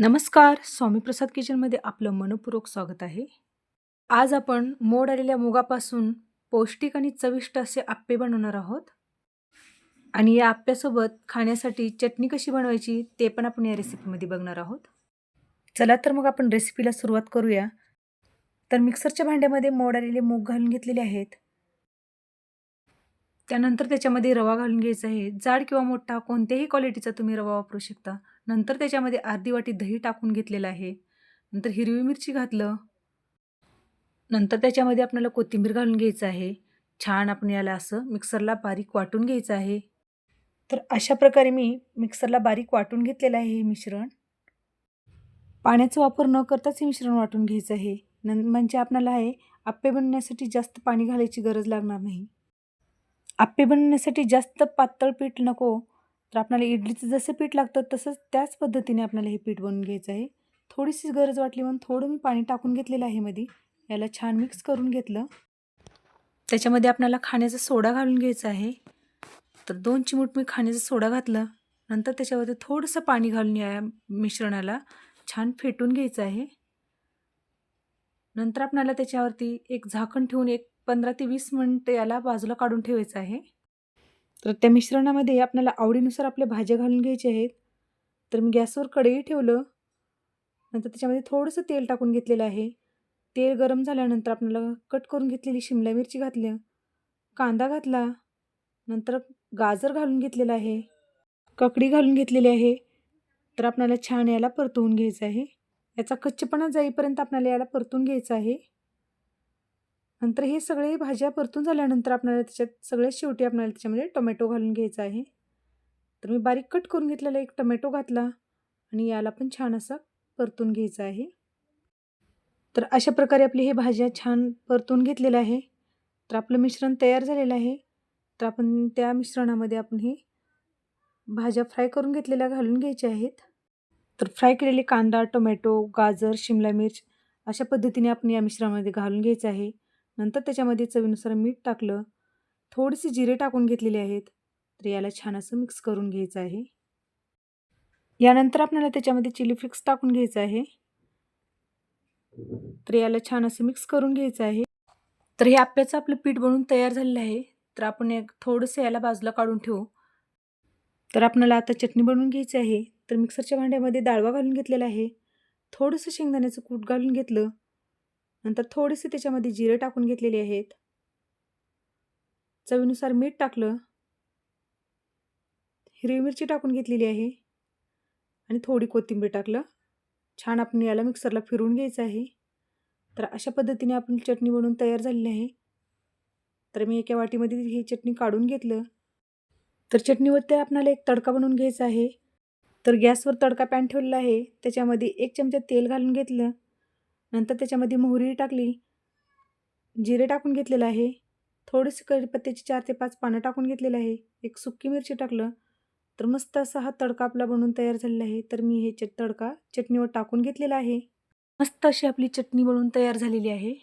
नमस्कार स्वामी प्रसाद किचनमध्ये आपलं मनपूर्वक स्वागत आहे. आज आपण मोड आलेल्या मुगापासून पौष्टिक आणि चविष्ट असे आप्पे बनवणार आहोत. आणि या आप्प्यासोबत खाण्यासाठी चटणी कशी बनवायची ते पण आपण या रेसिपीमध्ये बघणार आहोत. चला तर मग आपण रेसिपीला सुरुवात करूया. तर मिक्सरच्या भांड्यामध्ये मोड आलेले मूग घालून घेतलेले आहेत. त्यानंतर त्याच्यामध्ये रवा घालून घ्यायचा आहे. जाड किंवा मोठा कोणत्याही क्वालिटीचा तुम्ही रवा वापरू शकता. नंतर त्याच्यामध्ये अर्धी वाटी दही टाकून घेतलेलं आहे. नंतर हिरवी मिरची घातलं. नंतर त्याच्यामध्ये आपल्याला कोथिंबीर घालून घ्यायचं आहे. छान आपण याला असं मिक्सरला बारीक वाटून घ्यायचं आहे. तर अशा प्रकारे मी मिक्सरला बारीक वाटून घेतलेलं आहे हे मिश्रण. पाण्याचा वापर न करताच हे मिश्रण वाटून घ्यायचं आहे. न म्हणजे आपल्याला आहे आप्पे बनवण्यासाठी जास्त पाणी घालायची गरज लागणार नाही. आप्पे बनवण्यासाठी जास्त पातळ पीठ नको. तर आपल्याला इडलीचं जसं पीठ लागतं तसंच त्याच पद्धतीने आपल्याला हे पीठ बनवून घ्यायचं आहे. थोडीशी गरज वाटली म्हणून थोडं मी पाणी टाकून घेतलेलं आहे मध्ये याला छान मिक्स करून घेतलं. त्याच्यामध्ये आपल्याला खाण्याचा सोडा घालून घ्यायचा आहे. तर दोन चिमूट मी खाण्याचा सोडा घातलं. नंतर त्याच्यावरती थोडंसं पाणी घालून या मिश्रणाला छान फेटून घ्यायचं आहे. नंतर आपल्याला त्याच्यावरती एक झाकण ठेवून एक पंधरा ते वीस मिनटं याला बाजूला काढून ठेवायचं आहे. तर त्या मिश्रणामध्ये आपल्याला आवडीनुसार आपल्या भाज्या घालून घ्यायच्या आहेत. तर मी गॅसवर कढई ठेवलं. नंतर त्याच्यामध्ये थोडंसं तेल टाकून घेतलेलं आहे. तेल गरम झाल्यानंतर आपल्याला कट करून घेतलेली शिमला मिरची घातली कांदा घातला. नंतर गाजर घालून घेतलेलं आहे. ककडी घालून घेतलेली आहे. तर आपल्याला छान याला परतवून घ्यायचं आहे. याचा कच्चेपणा जाईपर्यंत आपल्याला याला परतून घ्यायचं आहे. नंतर हे सगळे भाज्या परतून झाल्यानंतर आपल्याला त्याच्यात सगळ्यात शेवटी आपल्याला त्याच्यामध्ये टोमॅटो घालून घ्यायचा आहे. तर मी बारीक कट करून घेतलेला एक टोमॅटो घातला आणि याला पण छान असा परतून घ्यायचा आहे. तर अशा प्रकारे आपली हे भाज्या छान परतून घेतलेलं आहे. तर आपलं मिश्रण तयार झालेलं आहे. तर आपण त्या मिश्रणामध्ये आपण हे भाज्या फ्राय करून घेतलेल्या घालून घ्यायच्या आहेत. तर फ्राय केलेले कांदा टोमॅटो गाजर शिमला मिर्च अशा पद्धतीने आपण या मिश्रणामध्ये घालून घ्यायचं आहे. नंतर त्याच्यामध्ये चवीनुसार मीठ टाकलं. थोडेसे जिरे टाकून घेतलेले आहेत. तर याला छान असं मिक्स करून घ्यायचं आहे. यानंतर आपल्याला त्याच्यामध्ये चिली फ्लिक्स टाकून घ्यायचं आहे. तर याला छान असं मिक्स करून घ्यायचं आहे. तर हे आप्याचं आपलं पीठ बनवून तयार झालेलं आहे. तर आपण एक थोडंसं याला बाजूला काढून ठेवू. तर आपल्याला आता चटणी बनवून घ्यायची आहे. तर मिक्सरच्या भांड्यामध्ये डाळवा घालून घेतलेला आहे. थोडंसं शेंगदाण्याचं कूट घालून घेतलं. नंतर थोडेसे त्याच्यामध्ये जिरे टाकून घेतलेले आहेत. चवीनुसार मीठ टाकलं. हिरवी मिरची टाकून घेतलेली आहे. आणि थोडी कोथिंबीर टाकलं. छान आपण याला मिक्सरला फिरून घ्यायचं आहे. तर अशा पद्धतीने आपण चटणी बनवून तयार झालेली आहे. तर मी एका वाटीमध्ये ही चटणी काढून घेतलं. तर चटणीवरती आपणाला एक तडका बनवून घ्यायचा आहे. तर गॅसवर तडका पॅन ठेवलेला आहे. त्याच्यामध्ये एक चमचा तेल घालून घेतलं. नंतर त्याच्यामध्ये मोहरी टाकली. जिरे टाकून घेतलेलं आहे. थोडीशी कढीपत्त्याची चार ते पाच पानं टाकून घेतलेलं आहे. एक सुक्की मिरची टाकलं. तर मस्त असा हा तडका आपला बनवून तयार झालेला आहे. तर मी हे चट तडका चटणीवर टाकून घेतलेला आहे. मस्त अशी आपली चटणी बनवून तयार झालेली आहे.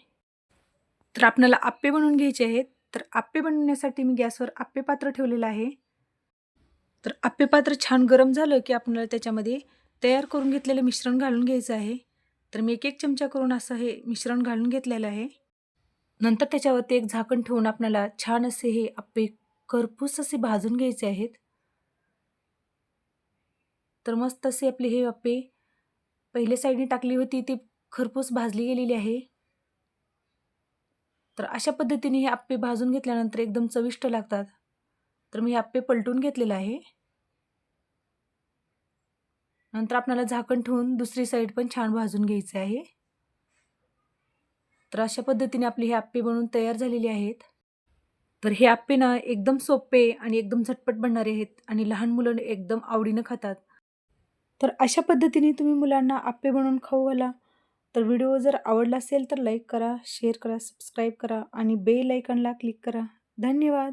तर आपल्याला आप्पे बनवून घ्यायचे आहेत. तर आप्पे बनवण्यासाठी मी गॅसवर आप्पे पात्र ठेवलेलं आहे. तर आप्पे पात्र छान गरम झालं की आपल्याला त्याच्यामध्ये तयार करून घेतलेलं मिश्रण घालून घ्यायचं आहे. तर मी एक एक चमचा करून असं हे मिश्रण घालून घेतलेलं आहे. नंतर त्याच्यावरती एक झाकण ठेवून आपल्याला छान असे हे आप्पे खरपूस असे भाजून घ्यायचे आहेत. तर मस्त असे आपले हे आप्पे पहिल्या साईडने टाकली होती ती खरपूस भाजली गेलेली आहे. तर अशा पद्धतीने हे आप्पे भाजून घेतल्यानंतर एकदम चविष्ट लागतात. तर मी हे आप्पे पलटून घेतलेलं आहे. नंतर आपल्याला झाकण ठेवून दुसरी साईड पण छान भाजून घ्यायचे आहे. तर अशा पद्धतीने आपली हे आप्पे बनवून तयार झालेली आहेत. तर हे आप्पे ना एकदम सोपे आणि एकदम झटपट बनणारे आहेत आणि लहान मुलं एकदम आवडीनं खातात. तर अशा पद्धतीने तुम्ही मुलांना आप्पे बनवून खाऊ घाला. तर व्हिडिओ जर आवडला असेल तर लाईक करा शेअर करा सबस्क्राईब करा आणि बेल आयकनला क्लिक करा. धन्यवाद!